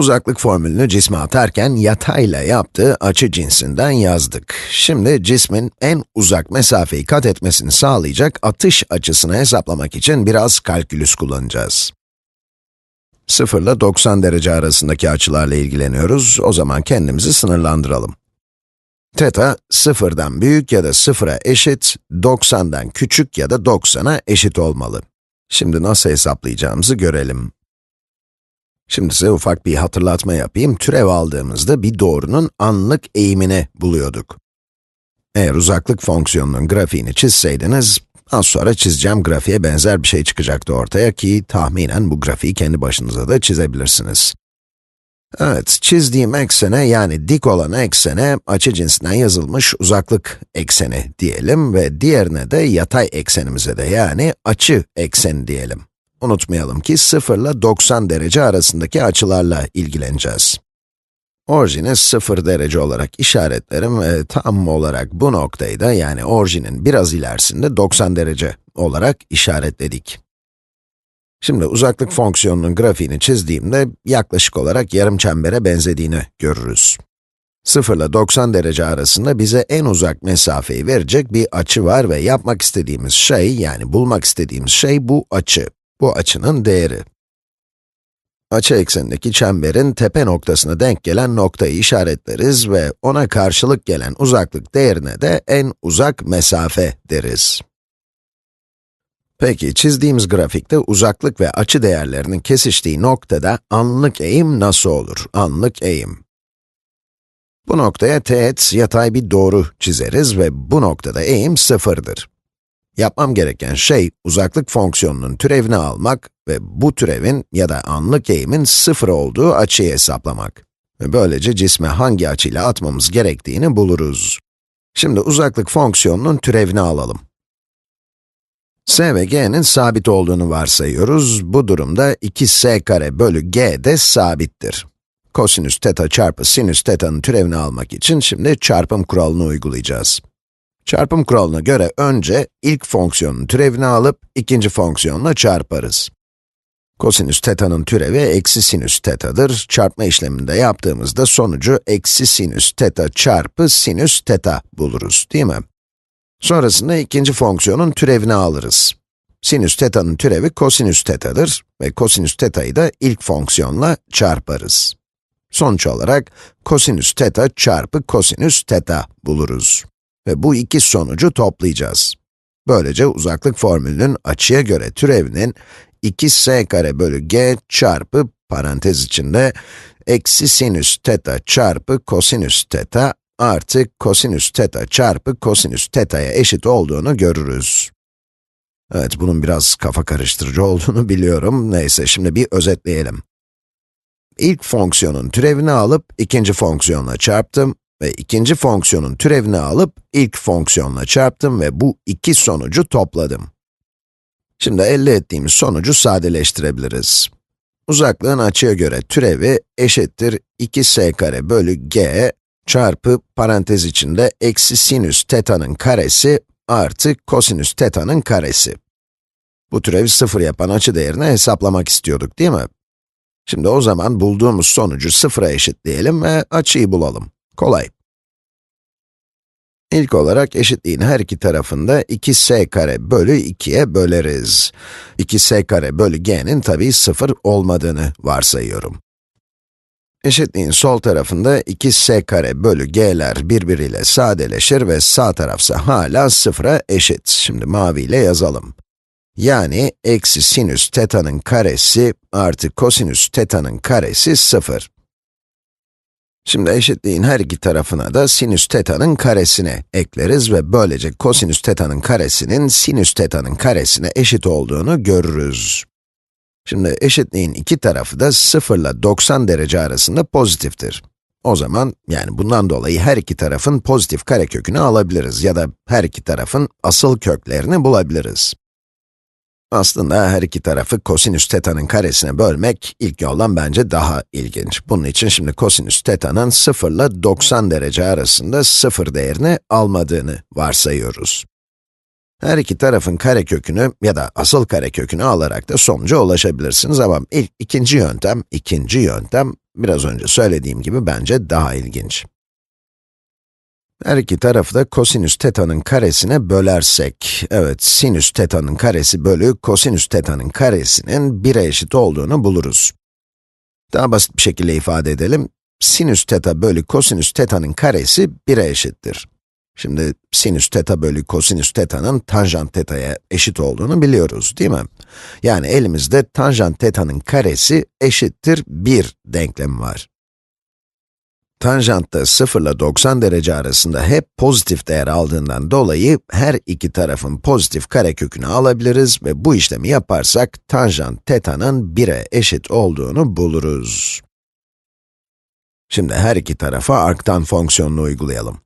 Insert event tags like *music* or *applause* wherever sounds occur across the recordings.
Uzaklık formülünü cisme atarken yatayla yaptığı açı cinsinden yazdık. Şimdi cismin en uzak mesafeyi kat etmesini sağlayacak atış açısını hesaplamak için biraz kalkülüs kullanacağız. 0 ile 90 derece arasındaki açılarla ilgileniyoruz, o zaman kendimizi sınırlandıralım. Teta, 0'dan büyük ya da 0'a eşit, 90'dan küçük ya da 90'a eşit olmalı. Şimdi nasıl hesaplayacağımızı görelim. Şimdi size ufak bir hatırlatma yapayım. Türev aldığımızda bir doğrunun anlık eğimini buluyorduk. Eğer uzaklık fonksiyonunun grafiğini çizseydiniz, az sonra çizeceğim grafiğe benzer bir şey çıkacaktı ortaya ki tahminen bu grafiği kendi başınıza da çizebilirsiniz. Evet, çizdiğim eksene yani dik olan eksene açı cinsinden yazılmış uzaklık ekseni diyelim ve diğerine de yatay eksenimize de yani açı ekseni diyelim. Unutmayalım ki 0 ile 90 derece arasındaki açılarla ilgileneceğiz. Orijini 0 derece olarak işaretlerim ve tam olarak bu noktayı da yani orijinin biraz ilerisinde 90 derece olarak işaretledik. Şimdi uzaklık fonksiyonunun grafiğini çizdiğimde yaklaşık olarak yarım çembere benzediğini görürüz. 0 ile 90 derece arasında bize en uzak mesafeyi verecek bir açı var ve yapmak istediğimiz şey, yani bulmak istediğimiz şey bu açı. Bu açının değeri. Açı eksenindeki çemberin tepe noktasına denk gelen noktayı işaretleriz ve ona karşılık gelen uzaklık değerine de en uzak mesafe deriz. Peki, çizdiğimiz grafikte uzaklık ve açı değerlerinin kesiştiği noktada anlık eğim nasıl olur? Anlık eğim. Bu noktaya teğet, yatay bir doğru çizeriz ve bu noktada eğim sıfırdır. Yapmam gereken şey, uzaklık fonksiyonunun türevini almak ve bu türevin ya da anlık eğimin sıfır olduğu açıyı hesaplamak. Ve böylece cisme hangi açıyla atmamız gerektiğini buluruz. Şimdi uzaklık fonksiyonunun türevini alalım. s ve g'nin sabit olduğunu varsayıyoruz. Bu durumda 2s kare bölü g de sabittir. Kosinüs teta çarpı sinüs teta'nın türevini almak için şimdi çarpım kuralını uygulayacağız. Çarpım kuralına göre önce ilk fonksiyonun türevini alıp ikinci fonksiyonla çarparız. Kosinüs teta'nın türevi eksi sinüs teta'dır. Çarpma işleminde yaptığımızda sonucu eksi sinüs teta çarpı sinüs teta buluruz, değil mi? Sonrasında ikinci fonksiyonun türevini alırız. Sinüs teta'nın türevi kosinüs teta'dır ve kosinüs teta'yı da ilk fonksiyonla çarparız. Sonuç olarak kosinüs teta çarpı kosinüs teta buluruz. Ve bu iki sonucu toplayacağız. Böylece uzaklık formülünün açıya göre türevinin 2s kare bölü g çarpı parantez içinde eksi sinüs teta çarpı kosinüs teta artı kosinüs teta çarpı kosinüs teta'ya eşit olduğunu görürüz. Evet, bunun biraz kafa karıştırıcı *laughs* olduğunu biliyorum. Neyse, şimdi bir özetleyelim. İlk fonksiyonun türevini alıp ikinci fonksiyonla çarptım ve ikinci fonksiyonun türevini alıp ilk fonksiyonla çarptım ve bu iki sonucu topladım. Şimdi elde ettiğimiz sonucu sadeleştirebiliriz. Uzaklığın açıya göre türevi eşittir 2s kare bölü g çarpı parantez içinde eksi sinüs teta'nın karesi artı kosinüs teta'nın karesi. Bu türevi sıfır yapan açı değerini hesaplamak istiyorduk değil mi? Şimdi o zaman bulduğumuz sonucu sıfıra eşitleyelim ve açıyı bulalım. Kolay. İlk olarak eşitliğin her iki tarafında 2s kare bölü 2'ye böleriz. 2s kare bölü g'nin tabii 0 olmadığını varsayıyorum. Eşitliğin sol tarafında 2s kare bölü g'ler birbiriyle sadeleşir ve sağ tarafsa hala 0'a eşit. Şimdi maviyle yazalım. Yani eksi sinüs teta'nın karesi artı kosinüs teta'nın karesi 0. Şimdi eşitliğin her iki tarafına da sinüs teta'nın karesini ekleriz ve böylece kosinüs teta'nın karesinin sinüs teta'nın karesine eşit olduğunu görürüz. Şimdi eşitliğin iki tarafı da 0 ile 90 derece arasında pozitiftir. O zaman, yani bundan dolayı her iki tarafın pozitif karekökünü alabiliriz ya da her iki tarafın asıl köklerini bulabiliriz. Aslında her iki tarafı kosinüs teta'nın karesine bölmek ilk yoldan bence daha ilginç. Bunun için şimdi kosinüs teta'nın 0 ile 90 derece arasında 0 değerini almadığını varsayıyoruz. Her iki tarafın karekökünü ya da asıl karekökünü alarak da sonuca ulaşabilirsiniz ama ilk ikinci yöntem, ikinci yöntem biraz önce söylediğim gibi bence daha ilginç. Her iki tarafı da kosinüs teta'nın karesine bölersek, evet sinüs teta'nın karesi bölü kosinüs teta'nın karesinin 1'e eşit olduğunu buluruz. Daha basit bir şekilde ifade edelim. Sinüs teta bölü kosinüs teta'nın karesi 1'e eşittir. Şimdi sinüs teta bölü kosinüs teta'nın tanjant teta'ya eşit olduğunu biliyoruz, değil mi? Yani elimizde tanjant teta'nın karesi eşittir 1 denklemi var. Tanjantta 0 ile 90 derece arasında hep pozitif değer aldığından dolayı her iki tarafın pozitif karekökünü alabiliriz ve bu işlemi yaparsak tanjant teta'nın 1'e eşit olduğunu buluruz. Şimdi her iki tarafa arktan fonksiyonunu uygulayalım.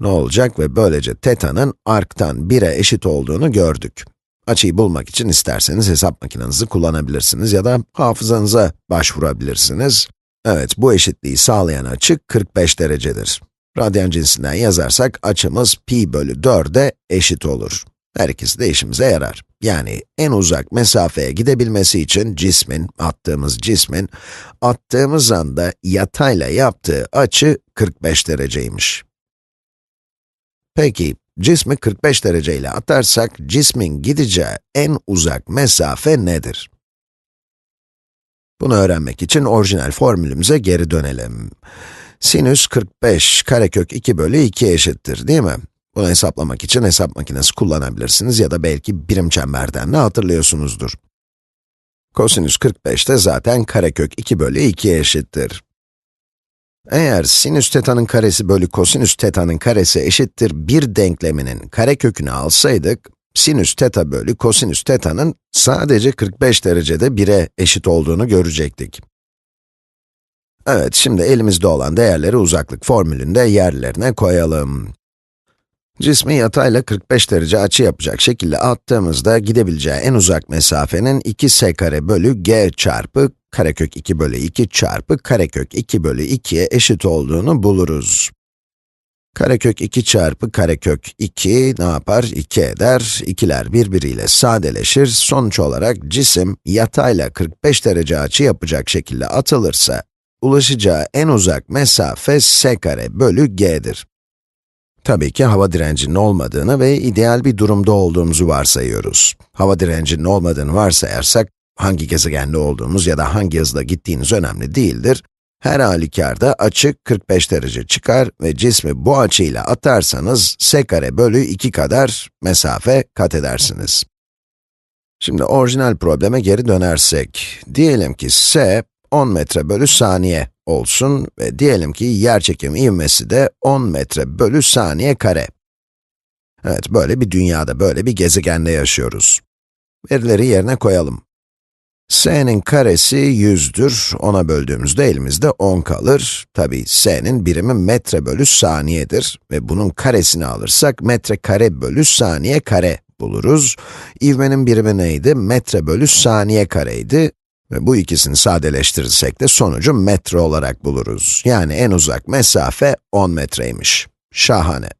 Ne olacak ve böylece teta'nın arktan 1'e eşit olduğunu gördük. Açıyı bulmak için isterseniz hesap makinenizi kullanabilirsiniz ya da hafızanıza başvurabilirsiniz. Evet, bu eşitliği sağlayan açı 45 derecedir. Radyan cinsinden yazarsak açımız pi bölü 4'e eşit olur. Her ikisi de işimize yarar. Yani en uzak mesafeye gidebilmesi için cismin, attığımız cismin, attığımız anda yatayla yaptığı açı 45 dereceymiş. Peki, cismi 45 dereceyle atarsak, cismin gideceği en uzak mesafe nedir? Bunu öğrenmek için orijinal formülümüze geri dönelim. Sinüs 45 karekök 2 bölü 2 eşittir, değil mi? Bunu hesaplamak için hesap makinesi kullanabilirsiniz ya da belki birim çemberden de hatırlıyorsunuzdur. Kosinüs 45 de zaten karekök 2 bölü 2'ye eşittir. Eğer sinüs teta'nın karesi bölü kosinüs teta'nın karesi eşittir 1 denkleminin karekökünü alsaydık, sinüs teta bölü kosinüs teta'nın sadece 45 derecede 1'e eşit olduğunu görecektik. Evet, şimdi elimizde olan değerleri uzaklık formülünde yerlerine koyalım. Cismi yatayla 45 derece açı yapacak şekilde attığımızda gidebileceği en uzak mesafenin 2s kare bölü g çarpı karekök 2 bölü 2 çarpı karekök 2 bölü 2'ye eşit olduğunu buluruz. Karekök 2 çarpı karekök 2 ne yapar? 2 eder. 2'ler birbiriyle sadeleşir. Sonuç olarak cisim yatayla 45 derece açı yapacak şekilde atılırsa, ulaşacağı en uzak mesafe s kare bölü g'dir. Tabii ki hava direncinin olmadığını ve ideal bir durumda olduğumuzu varsayıyoruz. Hava direncinin olmadığını varsayarsak, hangi gezegende olduğumuz ya da hangi hızla gittiğiniz önemli değildir. Her halükarda açı 45 derece çıkar ve cismi bu açıyla atarsanız s kare bölü 2 kadar mesafe kat edersiniz. Şimdi orijinal probleme geri dönersek, diyelim ki s 10 metre bölü saniye olsun ve diyelim ki yerçekim ivmesi de 10 metre bölü saniye kare. Evet, böyle bir dünyada, böyle bir gezegende yaşıyoruz. Verileri yerine koyalım. S'nin karesi 100'dür, ona böldüğümüzde elimizde 10 kalır. Tabi s'nin birimi metre bölü saniyedir ve bunun karesini alırsak metre kare bölü saniye kare buluruz. İvmenin birimi neydi? Metre bölü saniye kareydi. Ve bu ikisini sadeleştirirsek de sonucu metre olarak buluruz. Yani en uzak mesafe 10 metreymiş. Şahane.